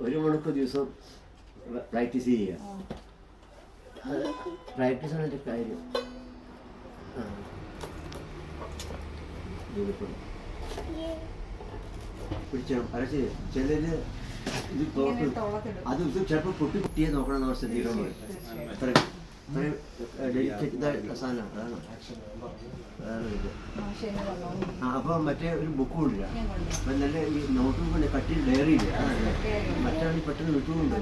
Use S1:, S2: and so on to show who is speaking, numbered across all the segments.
S1: ഒരു മണിക്കൂർ ദിവസം പ്രാക്ടീസ് ചെയ്യുക പ്രാക്ടീസ് ആണ് എന്റെ കാര്യം. പിടിച്ചോ? അരച്ച്. ചിലര് ഇത്. അത് ചിലപ്പോൾ പൊട്ടി പൊട്ടിയെ നോക്കണം നമ്മൾ ശ്രദ്ധിക്കണം അത്ര അത്രയും ഡെലിക്കേറ്റ് ഇതായിട്ടുള്ള സാധനം അതാണ് അതാണ് ഇത്
S2: മാഷ് എന്നെ കൊണ്ടുപോകും.
S1: ആ അപ്പോൾ മറ്റേ ഒരു ബുക്ക് കൊണ്ടില്ല
S2: അപ്പൊ കൊണ്ടുവരാം.
S1: അപ്പം നല്ല ഈ നോട്ട് കൊണ്ട് കട്ടി ഡയറി ഇല്ല? മറ്റാണെങ്കിൽ പെട്ടെന്ന് നല്ല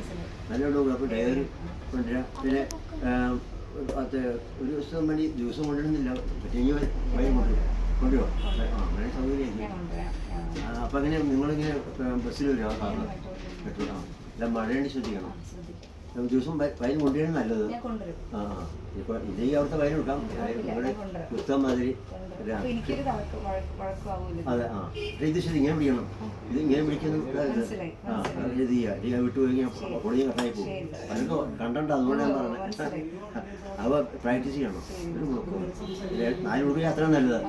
S1: നല്ലോണം അപ്പോൾ ഡയറി കൊണ്ടുവരാം പിന്നെ അത് ഒരു ദിവസം വേണ്ടി ദിവസം കൊണ്ടുവരുന്നില്ല. പറ്റിയെങ്കിൽ വൈകി കൊണ്ടുവരും. കൊണ്ടുപോകാം ആ അങ്ങനെ സൗകര്യം
S2: അപ്പൊ കൊണ്ടുവരാം.
S1: അപ്പം അങ്ങനെ നിങ്ങളിങ്ങനെ ബസ്സിൽ വരുമോ ആ കാരണം
S2: പറ്റുമോ?
S1: പറ്റും ആ. മഴയാണ് ശ്രദ്ധിക്കണം. നമുക്ക് ദിവസം വൈൻ കൊണ്ടുവരുന്നത് നല്ലത്. ആ ഇപ്പൊ ഇതേ അവിടുത്തെ വൈൻ എടുക്കാം. പുസ്തകം മാതിരി അതെ ആ. ഇത് ശരി ഇങ്ങനെ പിടിക്കണം. ഇത് ഇങ്ങനെ
S2: മനസ്സിലായി.
S1: ഇത് ചെയ്യാം. ഇത് ഞാൻ വിട്ടു കഴിഞ്ഞാൽ പൊളിയും കട്ടായി പോകും. അതൊക്കെ കണ്ടണ്ട അതുകൊണ്ട് ഞാൻ പറഞ്ഞത്
S2: അവ
S1: അപ്പോൾ പ്രാക്ടീസ് ചെയ്യണം. നാല് രൂപ അത്ര നല്ലത്.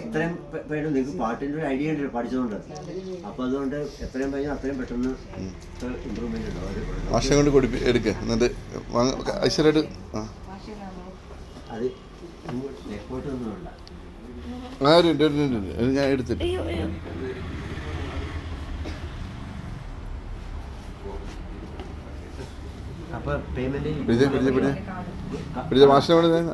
S1: എത്രയും പേരും നിങ്ങൾക്ക് പാട്ടിന്റെ ഒരു ഐഡിയ ഉണ്ട് പഠിച്ചതുകൊണ്ട്. അപ്പോൾ അതുകൊണ്ട് എത്രയും കഴിഞ്ഞാൽ അത്രയും പെട്ടെന്ന് ഇമ്പ്രൂവ്മെന്റ് ഉണ്ടാവും
S3: മാഷെ കൊണ്ട് കൊടുപ്പി എടുക്ക. എന്നിട്ട് ഐശ്വര്യമായിട്ട്
S1: അത് ലെക്കോട്ട് ഒന്നും വേണ്ട
S3: ആ ഒരു ഉണ്ട്, ഉണ്ട്, ഉണ്ട്, ഉണ്ട്. ഇത് ഞാൻ എടുത്തിട്ട് പിടിച്ച മാഷിനെ കൊണ്ട് ഞാൻ